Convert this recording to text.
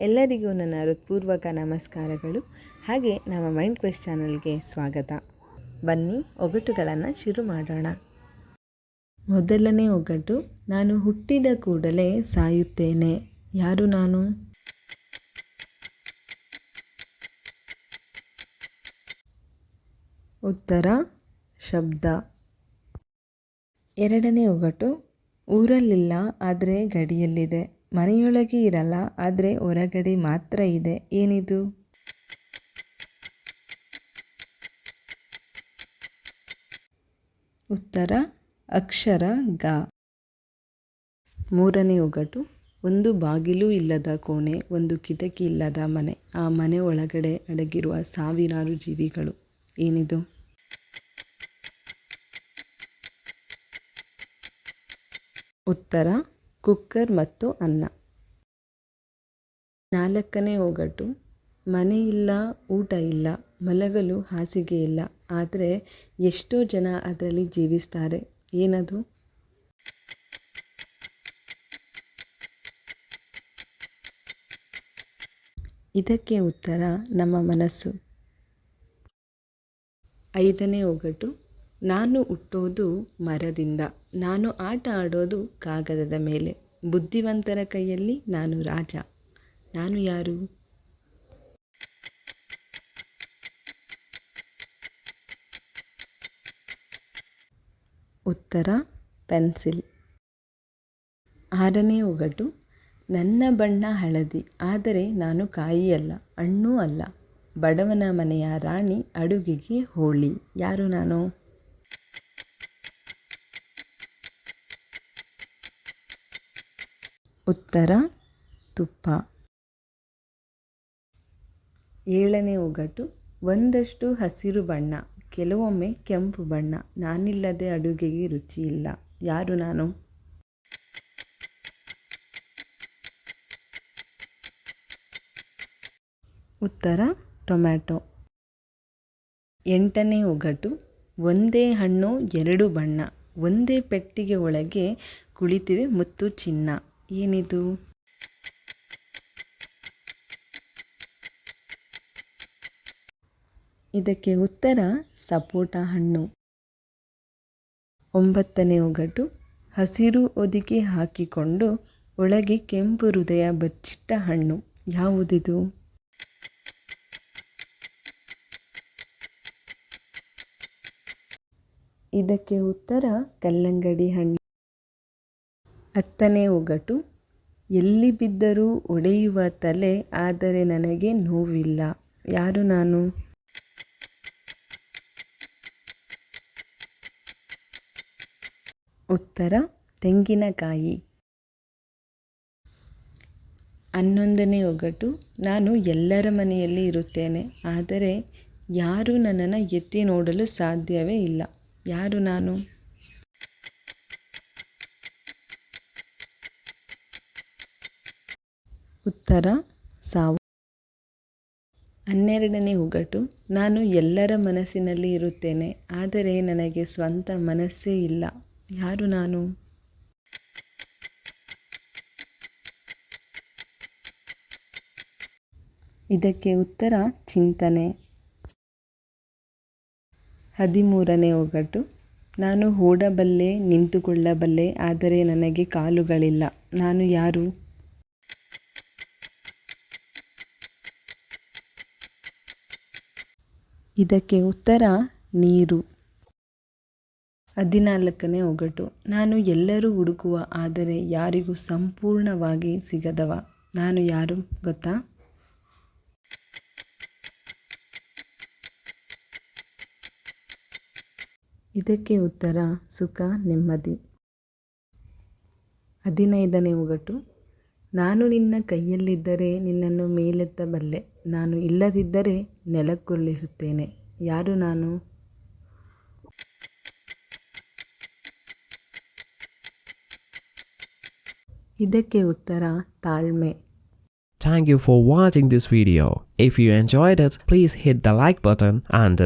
ಎಲ್ಲರಿಗೂ ನನ್ನ ಹೃತ್ಪೂರ್ವಕ ನಮಸ್ಕಾರಗಳು. ಹಾಗೆ ನಮ್ಮ ಮೈಂಡ್ ಕ್ವೆಸ್ಟ್ ಚಾನಲ್ಗೆ ಸ್ವಾಗತ. ಬನ್ನಿ, ಒಗಟುಗಳನ್ನು ಶುರು ಮಾಡೋಣ. ಮೊದಲನೇ ಒಗಟು, ನಾನು ಹುಟ್ಟಿದ ಕೂಡಲೇ ಸಾಯುತ್ತೇನೆ. ಯಾರು ನಾನು? ಉತ್ತರ, ಶಬ್ದ. ಎರಡನೇ ಒಗಟು ಊರಲ್ಲಿಲ್ಲ, ಆದರೆ ಗಡಿಯಲ್ಲಿದೆ. ಮನೆಯೊಳಗೆ ಇರಲ್ಲ, ಆದರೆ ಹೊರಗಡೆ ಮಾತ್ರ ಇದೆ. ಏನಿದು? ಉತ್ತರ, ಅಕ್ಷರ ಗ. ಮೂರನೇ ಒಗಟು, ಒಂದು ಬಾಗಿಲು ಇಲ್ಲದ ಕೋಣೆ, ಒಂದು ಕಿಟಕಿ ಇಲ್ಲದ ಮನೆ, ಆ ಮನೆ ಒಳಗಡೆ ಅಡಗಿರುವ ಸಾವಿರಾರು ಜೀವಿಗಳು. ಏನಿದು? ಉತ್ತರ, ಕುಕ್ಕರ್ ಮತ್ತು ಅನ್ನ. ನಾಲ್ಕನೇ ಒಗಟು ಮನೆಯಿಲ್ಲ ಊಟ ಇಲ್ಲ, ಮಲಗಲು ಹಾಸಿಗೆ ಇಲ್ಲ, ಆದರೆ ಎಷ್ಟೋ ಜನ ಅದರಲ್ಲಿ ಜೀವಿಸ್ತಾರೆ. ಏನದು? ಇದಕ್ಕೆ ಉತ್ತರ, ನಮ್ಮ ಮನಸ್ಸು. ಐದನೇ ಒಗಟು ನಾನು ಹುಟ್ಟೋದು ಮರದಿಂದ. ನಾನು ಆಟ ಆಡೋದು ಕಾಗದದ ಮೇಲೆ. ಬುದ್ಧಿವಂತರ ಕೈಯಲ್ಲಿ ನಾನು ರಾಜ. ನಾನು ಯಾರು? ಉತ್ತರ, ಪೆನ್ಸಿಲ್. ಆರನೇ ಒಗಟು. ನನ್ನ ಬಣ್ಣ ಹಳದಿ, ಆದರೆ ನಾನು ಕಾಯಿಯಲ್ಲ, ಹಣ್ಣೂ ಅಲ್ಲ. ಬಡವನ ಮನೆಯ ರಾಣಿ ಅಡುಗೆಗೆ ಹೋಳಿ. ಯಾರು ನಾನು? ಉತ್ತರ, ತುಪ್ಪ. ಏಳನೇ ಒಗಟು, ಒಂದಷ್ಟು ಹಸಿರು ಬಣ್ಣ, ಕೆಲವೊಮ್ಮೆ ಕೆಂಪು ಬಣ್ಣ. ನಾನಿಲ್ಲದೆ ಅಡುಗೆಗೆ ರುಚಿ ಇಲ್ಲ. ಯಾರು ನಾನು? ಉತ್ತರ, ಟೊಮ್ಯಾಟೊ. ಎಂಟನೇ ಒಗಟು, ಒಂದೇ ಹಣ್ಣು, ಎರಡು ಬಣ್ಣ. ಒಂದೇ ಪೆಟ್ಟಿಗೆ ಒಳಗೆ ಕುಳಿತಿವೆ ಮುತ್ತು ಚಿನ್ನ. ಏನಿದು? ಇದಕ್ಕೆ ಉತ್ತರ ಸಪೋಟ ಹಣ್ಣು. ಒಂಬತ್ತನೇ ಒಗಟು ಹಸಿರು ಒದಿಗೆ ಹಾಕಿಕೊಂಡು ಒಳಗೆ ಕೆಂಪು ಹೃದಯ ಬಚ್ಚಿಟ್ಟ ಹಣ್ಣು. ಯಾವುದಿದು? ಇದಕ್ಕೆ ಉತ್ತರ ಕಲ್ಲಂಗಡಿ ಹಣ್ಣು. ಹತ್ತನೇ ಒಗಟು, ಎಲ್ಲಿ ಬಿದ್ದರೂ ಒಡೆಯುವ ತಲೆ ಆದರೆ ನನಗೆ ನೋವಿಲ್ಲ. ಯಾರು ನಾನು? ಉತ್ತರ, ತೆಂಗಿನಕಾಯಿ. ಹನ್ನೊಂದನೇ ಒಗಟು, ನಾನು ಎಲ್ಲರ ಮನೆಯಲ್ಲಿ ಇರುತ್ತೇನೆ, ಆದರೆ ಯಾರೂ ನನ್ನನ್ನು ಎತ್ತಿ ನೋಡಲು ಸಾಧ್ಯವೇ ಇಲ್ಲ. ಯಾರು ನಾನು? ಉತ್ತರ, ಸಾವು. ಹನ್ನೆರಡನೇ ಒಗಟು ನಾನು ಎಲ್ಲರ ಮನಸ್ಸಿನಲ್ಲಿ ಇರುತ್ತೇನೆ, ಆದರೆ ನನಗೆ ಸ್ವಂತ ಮನಸ್ಸೇ ಇಲ್ಲ. ಯಾರು ನಾನು? ಇದಕ್ಕೆ ಉತ್ತರ, ಚಿಂತನೆ. ಹದಿಮೂರನೇ ಒಗಟು ನಾನು ಓಡಬಲ್ಲೆ, ನಿಂತುಕೊಳ್ಳಬಲ್ಲೆ, ಆದರೆ ನನಗೆ ಕಾಲುಗಳಿಲ್ಲ. ನಾನು ಯಾರು? ಇದಕ್ಕೆ ಉತ್ತರ ನೀರು. ಹದಿನಾಲ್ಕನೇ ಒಗಟು. ನಾನು ಎಲ್ಲರೂ ಹುಡುಕುವ, ಆದರೆ ಯಾರಿಗೂ ಸಂಪೂರ್ಣವಾಗಿ ಸಿಗದವ. ನಾನು ಯಾರು ಗೊತ್ತಾ? ಇದಕ್ಕೆ ಉತ್ತರ ಸುಖ ನೆಮ್ಮದಿ. ಹದಿನೈದನೇ ಒಗಟು. ನಾನು ನಿನ್ನ ಕೈಯಲ್ಲಿದ್ದರೆ ನಿನ್ನನ್ನು ಮೇಲೆತ್ತಬಲ್ಲೆ ನಾನು ಇಲ್ಲದಿದ್ದರೆ ನೆಲಕ್ಕುರುಳಿಸುತ್ತೇನೆ. ಯಾರು ನಾನು? ಇದಕ್ಕೆ ಉತ್ತರ ತಾಳ್ಮೆ. Thank you for watching this video if you enjoy please hit the like button on the